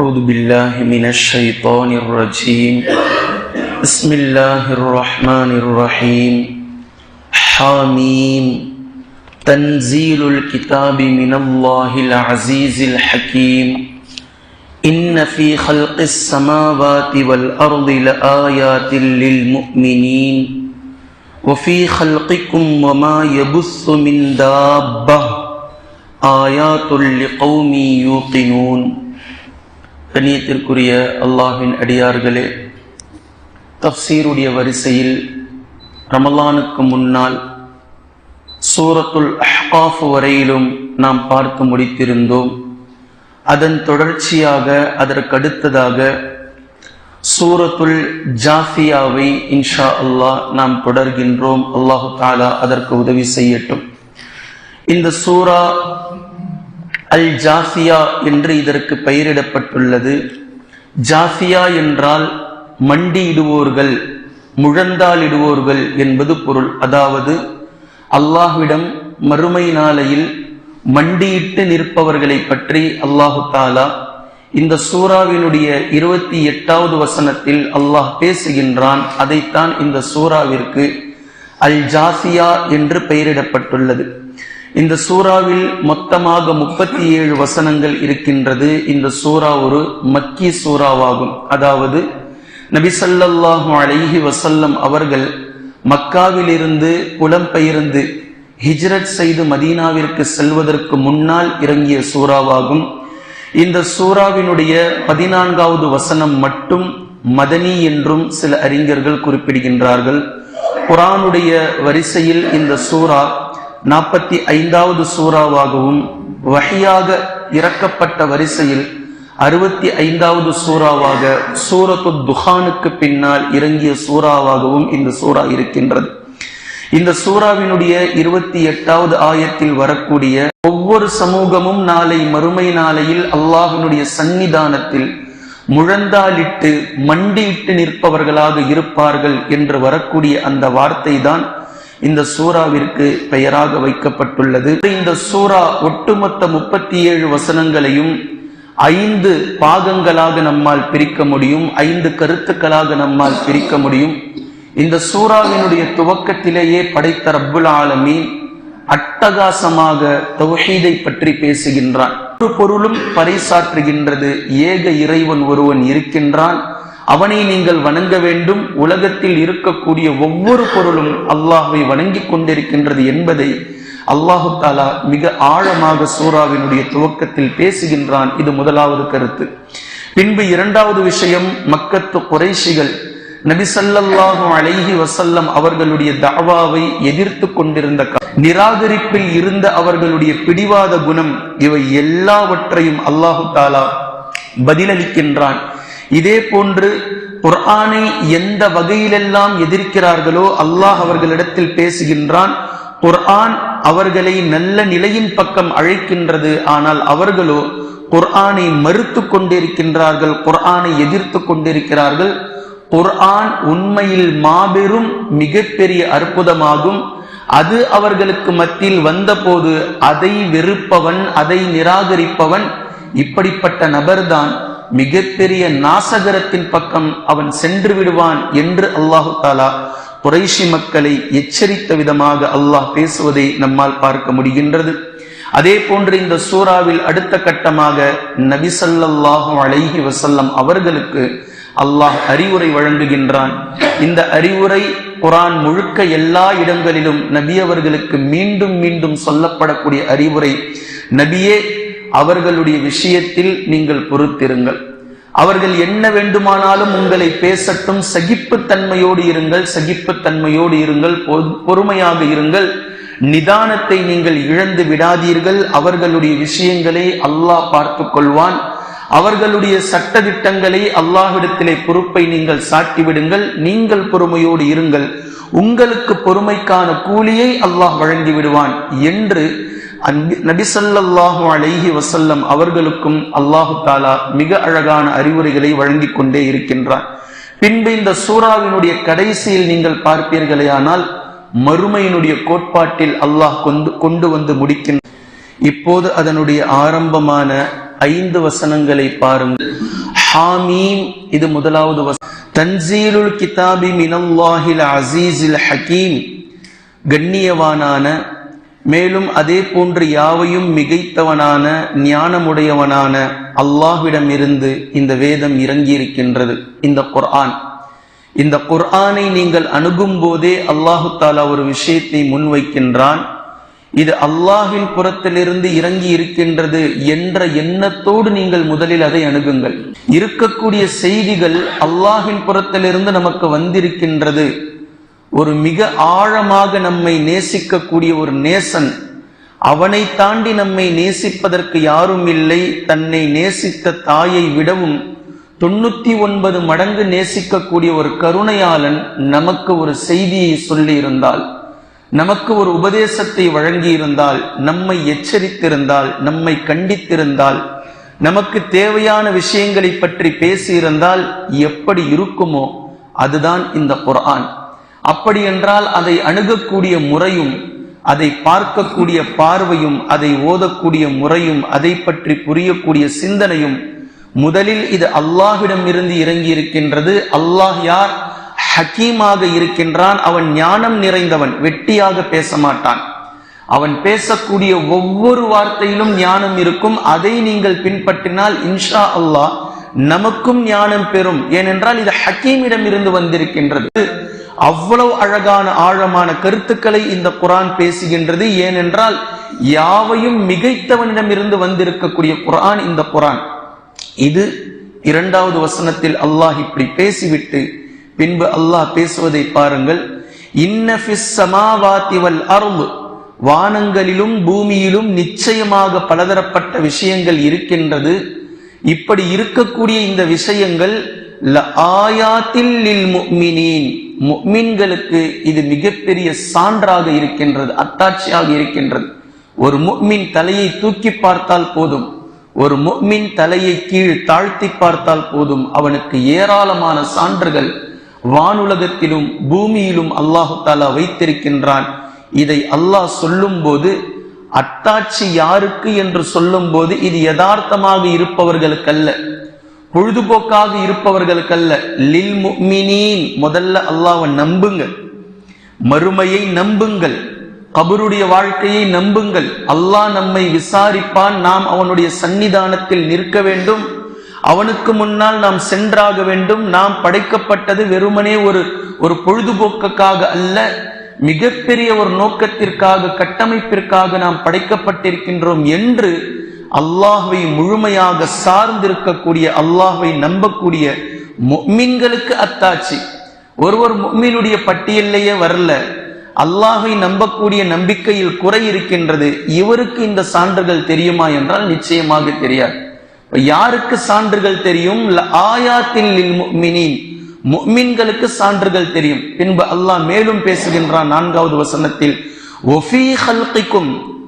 أعوذ بالله من الشيطان الرجيم. بسم الله الرحمن الرحيم. حاميم. تنزيل الكتاب من الله العزيز الحكيم. إن في خلق السماوات والأرض لآيات للمؤمنين. وفي خلقكم وما يبث من دابة. آيات لقوم يوقنون. கண்ணியத்திற்குரிய அல்லாஹின் அடியார்களே தஃசீருடைய வரிசையில் ரமலானுக்கு முன்னால் சூரத்துல் அஹ்காஃப் வரையிலும் நாம் பார்த்து முடித்திருந்தோம். அதன் தொடர்ச்சியாக அதற்கடுத்ததாக சூரத்துல் ஜாஃபியாவை இன்ஷா அல்லாஹ் நாம் தொடர்கின்றோம். அல்லாஹு தாலா அதற்கு உதவி செய்யட்டும். இந்த சூரா அல் ஜாசியா என்று இதற்கு பெயரிடப்பட்டுள்ளது. ஜாசியா என்றால் மண்டியிடுவோர்கள் முழந்தாளிடுவோர்கள் என்பது பொருள். அதாவது அல்லாஹ்விடம் மறுமை நாளையில் மண்டியிட்டு நிற்பவர்களை பற்றி அல்லாஹு தாலா இந்த சூறாவினுடைய இருபத்தி எட்டாவது வசனத்தில் அல்லாஹ் பேசுகின்றான். அதைத்தான் இந்த சூறாவிற்கு அல் ஜாசியா என்று பெயரிடப்பட்டுள்ளது. இந்த சூறாவில் மொத்தமாக முப்பத்தி ஏழு வசனங்கள் இருக்கின்றது. இந்த சூறா ஒரு மக்கி சூறாவாகும். அதாவது நபிசல்லாஹு அலைஹி வசல்லம் அவர்கள் மக்காவிலிருந்து புலம்பெயர்ந்து ஹிஜ்ரத் செய்து மதீனாவிற்கு செல்வதற்கு முன்னால் இறங்கிய சூறாவாகும். இந்த சூறாவினுடைய பதினான்காவது வசனம் மட்டும் மதனி என்றும் சில அறிஞர்கள் குறிப்பிடுகின்றார்கள். குரானுடைய வரிசையில் இந்த சூறா நாற்பத்தி ஐந்தாவது சூறாவாகவும் வகையாக இறக்கப்பட்ட வரிசையில் அறுபத்தி ஐந்தாவது சூறாவாக சூரத்து துஹானுக்கு பின்னால் இறங்கிய சூறாவாகவும் இந்த சூறா இருக்கின்றது. இந்த சூறாவினுடைய இருபத்தி எட்டாவது ஆயத்தில் வரக்கூடிய ஒவ்வொரு சமூகமும் நாளை மறுமை நாளையில் அல்லாஹினுடைய சந்நிதானத்தில் முழந்தாலிட்டு மண்டியிட்டு நிற்பவர்களாக இருப்பார்கள் என்று வரக்கூடிய அந்த வார்த்தை தான் இந்த சூறாவிற்கு பெயராக வைக்கப்பட்டுள்ளது. இந்த சூறா ஒட்டுமொத்த முப்பத்தி ஏழு வசனங்களையும் ஐந்து பாகங்களாக நம்மால் பிரிக்க முடியும் ஐந்து கருத்துக்களாக நம்மால் பிரிக்க முடியும். இந்த சூறாவினுடைய துவக்கத்திலேயே படைத்த ரப்புல் ஆலமீன் அட்டகாசமாக தௌஹீதை பற்றி பேசுகின்றான். ஒரு பொருளும் பறைசாற்றுகின்றது ஏக இறைவன் ஒருவன் இருக்கின்றான். அவனை நீங்கள் வணங்க வேண்டும். உலகத்தில் இருக்கக்கூடிய ஒவ்வொரு பொருளும் அல்லாஹை வணங்கி கொண்டிருக்கின்றது என்பதை அல்லாஹு தாலா மிக ஆழமாக சூறாவினுடைய துவக்கத்தில் பேசுகின்றான். இது முதலாவது கருத்து. பின்பு இரண்டாவது விஷயம் மக்கத்து குறைஷிகள். நபிசல்லாஹு அலைஹி வசல்லம் அவர்களுடைய தாவாவை எதிர்த்து கொண்டிருந்த நிராகரிப்பில் இருந்த அவர்களுடைய பிடிவாத குணம் இவை எல்லாவற்றையும் அல்லாஹு தாலா பதிலளிக்கின்றான். இதே போன்று குர்ஆனை எந்த வகையிலெல்லாம் எதிர்க்கிறார்களோ அல்லாஹ் அவர்களிடத்தில் பேசுகின்றான். குர்ஆன் அவர்களை நல்ல நிலையின் பக்கம் அழைக்கின்றது. ஆனால் அவர்களோ குர்ஆனை மறுத்து கொண்டிருக்கின்றார்கள் குர்ஆனை எதிர்த்து கொண்டிருக்கிறார்கள். குர்ஆன் உண்மையில் மாபெரும் மிகப்பெரிய அற்புதமாகும். அது அவர்களுக்கு மத்தியில் வந்தபோது அதை வெறுப்பவன் அதை நிராகரிப்பவன் இப்படிப்பட்ட நபர்தான். மிகப்பெரிய நாசகரத்தின் பக்கம் அவன் சென்று விடுவான் என்று அல்லாஹு தாலா குறைஷி மக்களை எச்சரித்த விதமாக அல்லாஹ் பேசுவதை நம்மால் பார்க்க முடிகின்றது. அதே போன்று இந்த சூறாவில் அடுத்த கட்டமாக நபிசல்லாஹு அலைஹி வசல்லம் அவர்களுக்கு அல்லாஹ் அறிவுரை வழங்குகின்றான். இந்த அறிவுரை குரான் முழுக்க எல்லா இடங்களிலும் நபி அவர்களுக்கு மீண்டும் மீண்டும் சொல்லப்படக்கூடிய அறிவுரை நபியே அவர்களுடைய விஷயத்தில் நீங்கள் பொறுத்திருங்கள். அவர்கள் என்ன வேண்டுமானாலும் உங்களை பேசட்டும் சகிப்புத்தன்மையோடு இருங்கள் சகிப்புத்தன்மையோடு இருங்கள் பொறுமையாக இருங்கள். நிதானத்தை நீங்கள் இழந்து விடாதீர்கள். அவர்களுடைய விஷயங்களை அல்லாஹ் பார்த்து கொள்வான் அவர்களுடைய சட்ட திட்டங்களை அல்லாஹிடத்திலே பொறுப்பை நீங்கள் சாட்டிவிடுங்கள். நீங்கள் பொறுமையோடு இருங்கள். உங்களுக்கு பொறுமைக்கான கூலியை அல்லாஹ் வழங்கி விடுவான் என்று நபிசல்லாஹு அலைஹி வசல்லம் அவர்களுக்கும் அல்லாஹு தாலா மிக அழகான அறிவுரைகளை வழங்கி கொண்டே இருக்கின்றார் பின்பு இந்த சூறாவினுடைய கடைசியில் நீங்கள் பார்ப்பீர்களேயானால் மறுமையினுடைய கோட்பாட்டில் அல்லாஹ் கொண்டு கொண்டு வந்து முடிக்கின்ற இப்போது அதனுடைய ஆரம்பமான ஐந்து வசனங்களை பாருங்கள். ஹாமீம் இது முதலாவது வசனம் தன்சீலுல் கிதாபி மினல்லாஹில் அசீஸில் ஹக்கீம் கண்ணியவானான மேலும் அதே போன்று யாவையும் மிகைத்தவனான ஞானமுடையவனான அல்லாஹ்விடமிருந்து இந்த வேதம் இறங்கியிருக்கின்றது. இந்த குர்ஆன். இந்த குர்ஆனை நீங்கள் அணுகும் போதே அல்லாஹு தாலா ஒரு விஷயத்தை முன்வைக்கின்றான். இது அல்லாஹின் புறத்திலிருந்து இறங்கி இருக்கின்றது என்ற எண்ணத்தோடு நீங்கள் முதலில் அதை அணுகுங்கள். இருக்கக்கூடிய செய்திகள் அல்லாஹின் புறத்திலிருந்து நமக்கு வந்திருக்கின்றது. ஒரு மிக ஆழமாக நம்மை நேசிக்கக்கூடிய ஒரு நேசன் அவனை தாண்டி நம்மை நேசிப்பதற்கு யாரும் இல்லை. தன்னை நேசித்த தாயை விடவும் தொண்ணூத்தி ஒன்பது மடங்கு நேசிக்கக்கூடிய ஒரு கருணையாளன் நமக்கு ஒரு செய்தியை சொல்லி இருந்தால் நமக்கு ஒரு உபதேசத்தை வழங்கி இருந்தால் நம்மை எச்சரித்திருந்தால் நம்மை கண்டித்திருந்தால் நமக்கு தேவையான விஷயங்களை பற்றி பேசியிருந்தால் எப்படி இருக்குமோ அதுதான் இந்த குரான் அப்படி என்றால் அதை அணுகக்கூடிய முறையும் அதை பார்க்கக்கூடிய பார்வையும் அதை ஓதக்கூடிய முறையும் அதை பற்றி புரியக்கூடிய சிந்தனையும் முதலில் இது அல்லாஹிடம் இருந்து இறங்கி இருக்கின்றது அல்லாஹ் யார்? ஹக்கீமாக இருக்கின்றான். அவன் ஞானம் நிறைந்தவன். வெட்டியாக பேச மாட்டான் அவன் பேசக்கூடிய ஒவ்வொரு வார்த்தையிலும் ஞானம் இருக்கும். அதை நீங்கள் பின்பற்றினால் இன்ஷா அல்லாஹ் நமக்கும் ஞானம் பெறும். ஏனென்றால் இது ஹக்கீமிடம் இருந்து வந்திருக்கின்றது. அவ்வளவு அழகான ஆழமான கருத்துக்களை இந்த குரான் பேசுகின்றது. ஏனென்றால் யாவையும் மிகைத்தவனிடம் இருந்து வந்திருக்கக்கூடிய குரான் இந்த குரான். இது இரண்டாவது வசனத்தில் அல்லாஹ் இப்படி பேசிவிட்டு பின்பு அல்லாஹ் பேசுவதை பாருங்கள். இன்னஃபிஸ் சமாவாத்தி அரும்பு வானங்களிலும் பூமியிலும் நிச்சயமாக பலதரப்பட்ட விஷயங்கள் இருக்கின்றது. இப்படி இருக்கக்கூடிய இந்த விஷயங்கள் ஆயாத்தில் முக்மின்களுக்கு இது மிகப்பெரிய சான்றாக இருக்கின்றது அத்தாட்சியாக இருக்கின்றது. ஒரு முக்மின் தலையை தூக்கி பார்த்தால் போதும். ஒரு முக்மின் தலையை கீழ் தாழ்த்தி பார்த்தால் போதும். அவனுக்கு ஏராளமான சான்றுகள் வானுலகத்திலும் பூமியிலும் அல்லாஹு தாலா வைத்திருக்கின்றான். இதை அல்லாஹ் சொல்லும் போது அத்தாட்சி யாருக்கு என்று சொல்லும் போது இது யதார்த்தமாக இருப்பவர்களுக்கல்ல. பொழுதுபோக்காக இருப்பவர்களுக்கல்ல. லில் முக்மினின் முதல்ல அல்லாவை நம்புங்க மறுமையை நம்புங்கள். கபருடைய வாழ்க்கையை நம்புங்கள். அல்லாஹ் நம்மை விசாரிப்பான். நாம் அவனுடைய சன்னிதானத்தில் நிற்க வேண்டும். அவனுக்கு முன்னால் நாம் சென்றாக வேண்டும். நாம் படைக்கப்பட்டது வெறுமனே ஒரு ஒரு பொழுதுபோக்குக்காக அல்ல. மிகப்பெரிய ஒரு நோக்கத்திற்காக கட்டமைப்பிற்காக நாம் படைக்கப்பட்டிருக்கின்றோம் என்று அல்லாஹுவை முழுமையாக சார்ந்திருக்கக்கூடிய அல்லாஹுவை நம்பக்கூடிய முக்மின்களுக்கு அத்தாட்சி. ஒருவர் முக்மீனுடைய பட்டியலையே வரல. அல்லாஹை நம்பக்கூடிய நம்பிக்கையில் குறை இருக்கின்றது. இவருக்கு இந்த சான்றுகள் தெரியுமா என்றால் நிச்சயமாக தெரியாது. யாருக்கு சான்றுகள் தெரியும்? ஆயாத்தில் முக்மின்களுக்கு சான்றுகள் தெரியும். பின்பு அல்லாஹ் மேலும் பேசுகின்றான் நான்காவது வசனத்தில்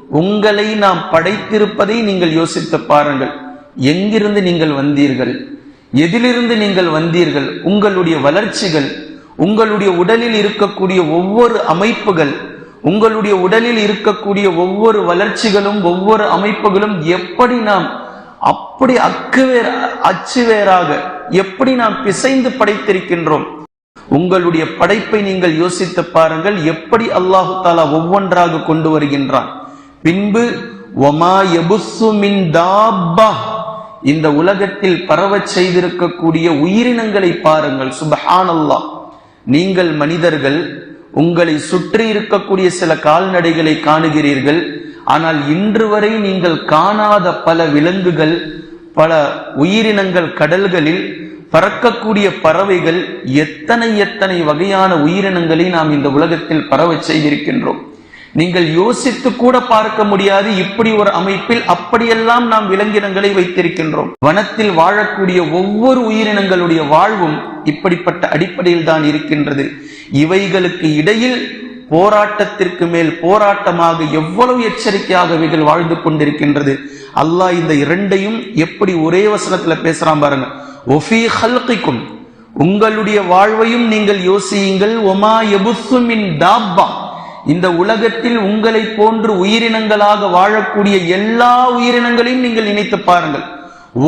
உங்களை நாம் படைத்திருப்பதை நீங்கள் யோசித்து பாருங்கள். எங்கிருந்து நீங்கள் வந்தீர்கள்? எதிலிருந்து நீங்கள் வந்தீர்கள்? உங்களுடைய வளர்ச்சிகள் உங்களுடைய உடலில் இருக்கக்கூடிய ஒவ்வொரு அமைப்புகள் உங்களுடைய உடலில் இருக்கக்கூடிய ஒவ்வொரு வளர்ச்சிகளும் ஒவ்வொரு அமைப்புகளும் எப்படி நாம் அப்படி அக்குவேர் அச்சுவேராக எப்படி நாம் பிசைந்து படைத்திருக்கின்றோம்? உங்களுடைய படைப்பை நீங்கள் யோசித்து பாருங்கள் எப்படி அல்லாஹு தாலா ஒவ்வொன்றாக கொண்டு வருகின்றான். பின்பு ஒமா மின் தாபா இந்த உலகத்தில் பரவச் செய்திருக்கக்கூடிய உயிரினங்களை பாருங்கள் சுபஹான் அல்லாஹ் நீங்கள் மனிதர்கள் உங்களை சுற்றி இருக்கக்கூடிய சில கால்நடைகளை காணுகிறீர்கள் ஆனால் இன்று வரை நீங்கள் காணாத பல விலங்குகள் பல உயிரினங்கள் கடல்களில் பறக்கக்கூடிய பறவைகள் எத்தனை எத்தனை வகையான உயிரினங்களை நாம் இந்த உலகத்தில் பரவச் செய்திருக்கின்றோம். நீங்கள் யோசித்து கூட பார்க்க முடியாது இப்படி ஒரு அமைப்பில் அப்படியெல்லாம் நாம் விலங்கினங்களை வைத்திருக்கின்றோம். வனத்தில் வாழக்கூடிய ஒவ்வொரு உயிரினங்களுடைய வாழ்வும் இப்படிப்பட்ட அடிப்படையில் தான் இருக்கின்றது. இவைகளுக்கு இடையில் போராட்டத்திற்கு மேல் போராட்டமாக எவ்வளவு எச்சரிக்கையாக அவைகள் வாழ்ந்து கொண்டிருக்கின்றது. அல்லாஹ் இந்த இரண்டையும் எப்படி ஒரே வசனத்துல பேசுறான் பாருங்க. ஒஃபி ஹல்கிக்கும் உங்களுடைய வாழ்வையும் நீங்கள் யோசியுங்கள். ஒமா எபுசுமின் தாப்பா இந்த உலகத்தில் உங்களை போன்று உயிரினங்களாக வாழக்கூடிய எல்லா உயிரினங்களையும் நீங்கள் நினைத்து பாருங்கள்.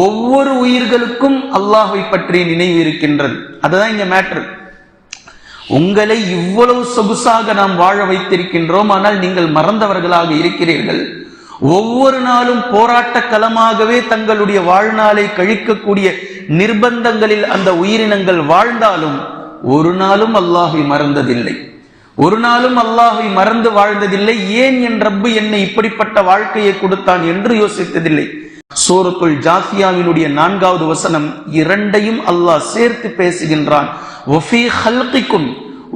ஒவ்வொரு உயிர்களுக்கும் அல்லாஹை பற்றி நினைவு இருக்கின்றது. அதுதான் இங்க மேட்ரு உங்களை இவ்வளவு சொகுசாக நாம் வாழ வைத்திருக்கின்றோம் ஆனால் நீங்கள் மறந்தவர்களாக இருக்கிறீர்கள். ஒவ்வொரு நாளும் போராட்ட களமாகவே தங்களுடைய வாழ்நாளை கழிக்கக்கூடிய நிர்பந்தங்களில் அந்த உயிரினங்கள் வாழ்ந்தாலும் ஒரு நாளும் அல்லாஹை மறந்ததில்லை. ஒரு நாளும் அல்லாஹை மறந்து வாழ்ந்ததில்லை. ஏன் என் ரப்பு என்னை இப்படிப்பட்ட வாழ்க்கையை கொடுத்தான் என்று யோசித்ததில்லை. சூரத்துல் ஜாஃபியாவினுடைய நான்காவது வசனம் இரண்டையும் அல்லாஹ் சேர்த்து பேசுகின்றான்.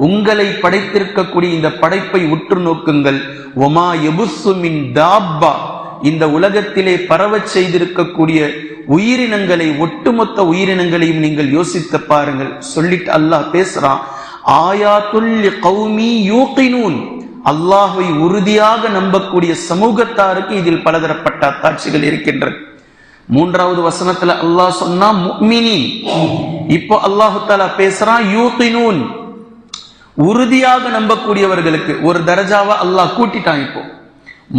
உங்களை படைத்திருக்கக்கூடிய இந்த படைப்பை உற்று நோக்குங்கள். ஒமா எபுசுமின் தாப்பா இந்த உலகத்திலே பரவச் செய்திருக்கக்கூடிய உயிரினங்களை ஒட்டுமொத்த உயிரினங்களையும் நீங்கள் யோசித்து பாருங்கள். சொல்லிட்டு அல்லாஹ் பேசுறான் ஆயாத்துல் கௌமி யூகினூன் அல்லாஹை உறுதியாக நம்பக்கூடிய சமூகத்தாருக்கு இதில் பலதரப்பட்ட அத்தாட்சிகள் இருக்கின்றது. மூன்றாவது வசனத்துல அல்லாஹ் சொன்னா முக்மினி இப்போ அல்லாஹு தாலா பேசுறான் யூகினூன். உறுதியாக நம்பக்கூடியவர்களுக்கு ஒரு தரஜாவா அல்லாஹ் கூட்டிட்டான் இப்போ.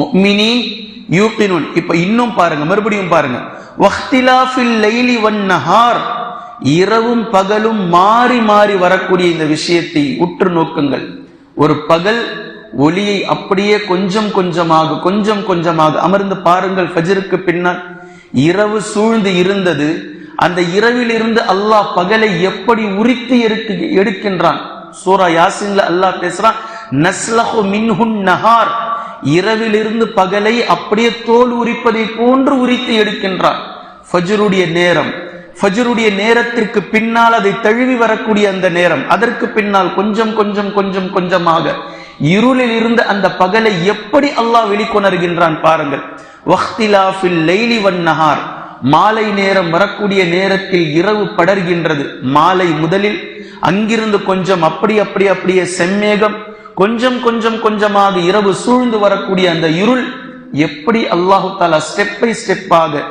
முக்மினி யூகினூன். இப்ப இன்னும் பாருங்க மறுபடியும் பாருங்க. வஹ்திலாஃபில் லைலி வன் நஹார். இரவும் பகலும் மாறி மாறி வரக்கூடிய இந்த விஷயத்தை உற்று நோக்குங்கள். ஒரு பகல் ஒளியை அப்படியே கொஞ்சம் கொஞ்சமாக கொஞ்சம் கொஞ்சமாக அமர்ந்து பாருங்கள் ஃபஜருக்கு பின்னால். இரவு சூழ்ந்து இருந்தது. அந்த இரவில் இருந்து அல்லாஹ் பகலை எப்படி உரித்து எடுக்கு எடுக்கின்றான்? சூரா யாசின்ல அல்லாஹ் பேசுறான் நஸ்லஹு மின்ஹுன் நஹார். இரவிலிருந்து பகலை அப்படியே தோல் உரிப்பதை போன்று உரித்து எடுக்கின்றான். ஃபஜ்ருடைய நேரம். ஃபஜ்ருடைய நேரத்திற்கு பின்னால் அதை தழுவி வரக்கூடிய அந்த நேரம். அதற்கு பின்னால் கொஞ்சம் கொஞ்சம் கொஞ்சம் கொஞ்சமாக இருளில் இருந்து அந்த பகலை எப்படி அல்லாஹ் வெளிக்கொணர்கின்றான் பாருங்கள். வஹ்திலாஃபில் லைலி வன் நஹார் மாலை நேரம் வரக்கூடிய நேரத்தில் இரவு படர்கின்றது. மாலை முதலில் அங்கிருந்து கொஞ்சம் அப்படி அப்படி அப்படியே செம்மேகம் கொஞ்சம் கொஞ்சம் கொஞ்சமாக இரவு சூழ்ந்து வரக்கூடிய அந்த இருள் எப்படி அல்லாஹு தாலா ஸ்டெப் பை ஸ்டெப்பாக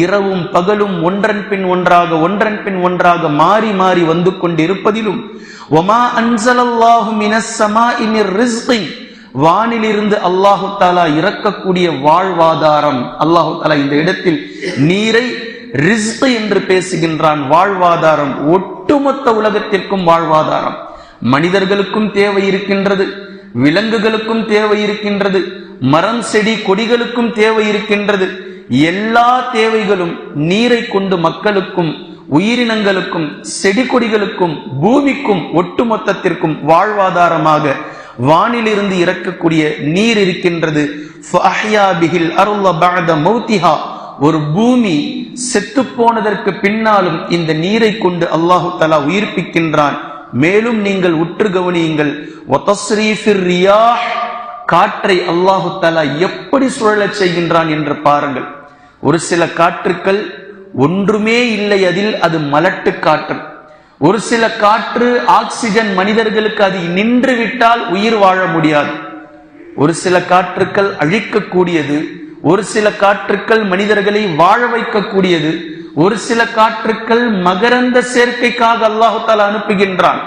இரவும் பகலும் ஒன்றன் பின் ஒன்றாக ஒன்றன் பின் ஒன்றாக மாறி மாறி வந்து கொண்டிருப்பதிலும் ஒமா அன்சலல்லாஹு மினஸ் ஸமாஇ ரிஸ்கின் வானிலிருந்து அல்லாஹு தாலா இறக்கக்கூடிய வாழ்வாதாரம். அல்லாஹு தாலா இந்த இடத்தில் நீரை ரிஸ்கு என்று பேசுகின்றான். வாழ்வாதாரம் ஒட்டுமொத்த உலகத்திற்கும் வாழ்வாதாரம். மனிதர்களுக்கும் தேவை இருக்கின்றது விலங்குகளுக்கும் தேவை இருக்கின்றது மரம் செடி கொடிகளுக்கும் தேவை இருக்கின்றது. எல்லா தேவைகளும் நீரை கொண்டு மக்களுக்கும் உயிரினங்களுக்கும் செடி கொடிகளுக்கும் பூமிக்கும் ஒட்டுமொத்தத்திற்கும் வாழ்வாதாரமாக வானிலிருந்து இறக்கக்கூடிய நீர் இருக்கின்றது. ஒரு பூமி செத்து போனதற்கு பின்னாலும் இந்த நீரை கொண்டு அல்லாஹு தலா உயிர்ப்பிக்கின்றான். மேலும் நீங்கள் உற்று கவனியுங்கள். காற்றை அல்லாஹு தலா எப்படி சுழலச் செய்கின்றான் என்று பாருங்கள். ஒரு சில காற்றுக்கள் ஒன்றுமே இல்லை அதில் அது மலட்டு காற்று. ஒரு சில காற்று ஆக்சிஜன் மனிதர்களுக்கு அது நின்று விட்டால் உயிர் வாழ முடியாது. ஒரு சில காற்றுக்கள் அழிக்கக்கூடியது ஒரு சில காற்றுக்கள் மனிதர்களை வாழ வைக்கக்கூடியது ஒரு சில காற்றுக்கள் மகரந்த சேர்க்கைக்காக அல்லாஹால அனுப்புகின்றான்.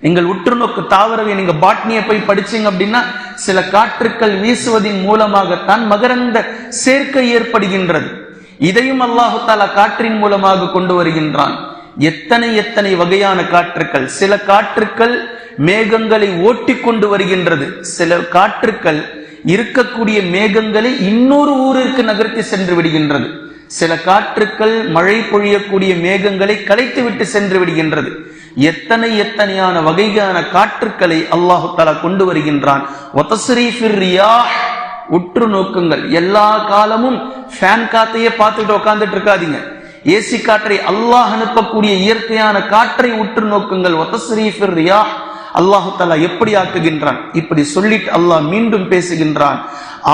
நீங்கள் உற்றுநோக்கு தாவரவை நீங்க பாட்னியை போய் படிச்சீங்க அப்படின்னா சில காற்றுக்கள் வீசுவதின் மூலமாகத்தான் மகரந்த சேர்க்கை ஏற்படுகின்றது. இதையும் அல்லாஹு தாலா காற்றின் மூலமாக கொண்டு வருகின்றான். எத்தனை எத்தனை வகையான காற்றுக்கள் சில காற்றுக்கள் மேகங்களை ஓட்டி கொண்டு வருகின்றது சில காற்றுக்கள் இருக்கக்கூடிய மேகங்களை இன்னொரு ஊருக்கு நகர்த்தி சென்று விடுகின்றது சில காற்றுக்கள் மழை பொழியக்கூடிய மேகங்களை கலைத்து விட்டு சென்று விடுகின்றது. எத்தனை எத்தனையான வகையான காற்றுக்களை அல்லாஹு தலா கொண்டு வருகின்றான். உற்று நோக்குங்கள். எல்லா காலமும் ஃபேன் காத்தையே பார்த்துட்டு உட்காந்துட்டு இருக்காதீங்க. ஏசி காற்றை அல்லாஹ் அனுப்பக்கூடிய இயற்கையான காற்றை உற்று நோக்குங்கள். ஒத்தஸ்ரீஃபிர் ரியாஹ். அல்லாஹு தலா எப்படி ஆக்குகின்றான்? இப்படி சொல்லிட்டு அல்லாஹ் மீண்டும் பேசுகின்றான்.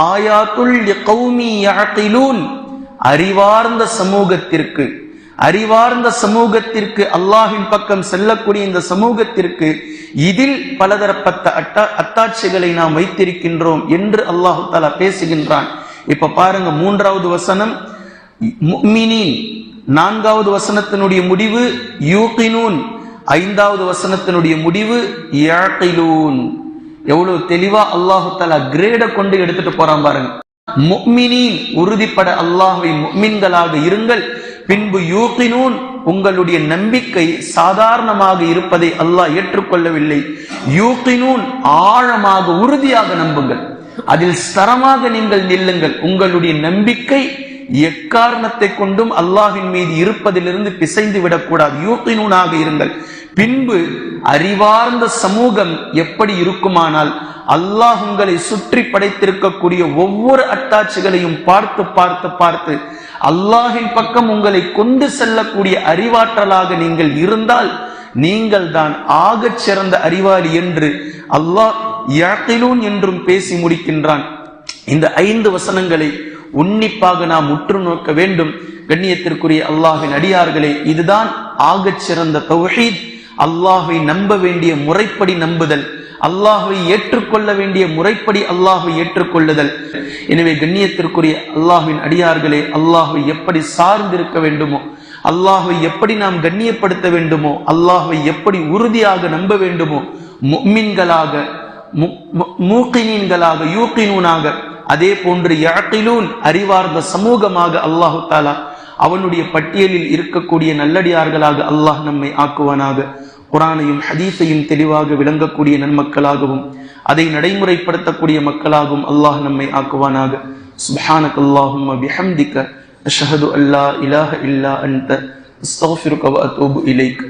ஆயாத்துல் கௌமி அறிவார்ந்த சமூகத்திற்கு அறிவார்ந்த சமூகத்திற்கு அல்லாஹின் பக்கம் செல்லக்கூடிய இந்த சமூகத்திற்கு இதில் பலதரப்பட்ட அட்டா அத்தாட்சிகளை நாம் வைத்திருக்கின்றோம் என்று அல்லாஹு தாலா பேசுகின்றான். இப்ப பாருங்க மூன்றாவது வசனம் நான்காவது வசனத்தினுடைய முடிவு யூகினூன். ஐந்தாவது வசனத்தினுடைய முடிவு யாக்கிலூன் எவ்வளவு தெளிவா அல்லாஹு தாலா கிரேட கொண்டு எடுத்துட்டு போறான் பாருங்க. முக்மினீன் உறுதிப்பட அல்லாஹுவை முக்மின்களாக இருங்கள். பின்பு யூகினூன் உங்களுடைய நம்பிக்கை சாதாரணமாக இருப்பதை அல்லாஹ் ஏற்றுக்கொள்ளவில்லை. யூகினூன் ஆழமாக உறுதியாக நம்புங்கள். அதில் ஸ்தரமாக நீங்கள் நில்லுங்கள். உங்களுடைய நம்பிக்கை எக்காரணத்தை கொண்டும் அல்லாஹின் மீது இருப்பதிலிருந்து பிசைந்து விடக்கூடாது. யூகினூனாக இருங்கள். பின்பு அறிவார்ந்த சமூகம் எப்படி இருக்குமானால் அல்லாஹ் உங்களை சுற்றி படைத்திருக்கக்கூடிய ஒவ்வொரு அட்டாட்சிகளையும் பார்த்து பார்த்து பார்த்து அல்லாஹின் பக்கம் உங்களை கொண்டு செல்லக்கூடிய அறிவாற்றலாக நீங்கள் இருந்தால் நீங்கள் தான் ஆகச் சிறந்த அறிவாளி என்று அல்லாஹ் யாத்திலூன் என்றும் பேசி முடிக்கின்றான். இந்த ஐந்து வசனங்களை உன்னிப்பாக நாம் உற்று நோக்க வேண்டும். கண்ணியத்திற்குரிய அல்லாஹின் அடியார்களே இதுதான் ஆகச் சிறந்த தௌஹீத். அல்லாஹை நம்ப வேண்டிய முறைப்படி நம்புதல். அல்லாஹை ஏற்றுக்கொள்ள வேண்டிய முறைப்படி அல்லாஹுவை ஏற்றுக்கொள்ளுதல். எனவே கண்ணியத்திற்குரிய அல்லாஹுவின் அடியார்களே அல்லாஹுவை எப்படி சார்ந்திருக்க வேண்டுமோ அல்லாஹை எப்படி நாம் கண்ணியப்படுத்த வேண்டுமோ அல்லாஹை எப்படி உறுதியாக நம்ப வேண்டுமோ மின்களாக மூக்கினீன்களாக யூக்கினூனாக அதே போன்று யாக்கிலூன் அறிவார்ந்த சமூகமாக அல்லாஹு தாலா அவனுடைய பட்டியலில் இருக்கக்கூடிய நல்லடியார்களாக அல்லாஹ் நம்மை ஆக்குவானாக. குரானையும் ஹதீஸையும் தெளிவாக விளங்கக்கூடிய நன்மக்களாகவும் அதை நடைமுறைப்படுத்தக்கூடிய மக்களாகவும் அல்லாஹ் நம்மை ஆக்குவானாக. சுப்ஹானக் அல்லாஹும் பிஹம்திக அஷ்ஹது அல்லா இலாஹ இல்லா அன்த அஸ்தக்ஃபிருக வ அத்தூபு இலைக்.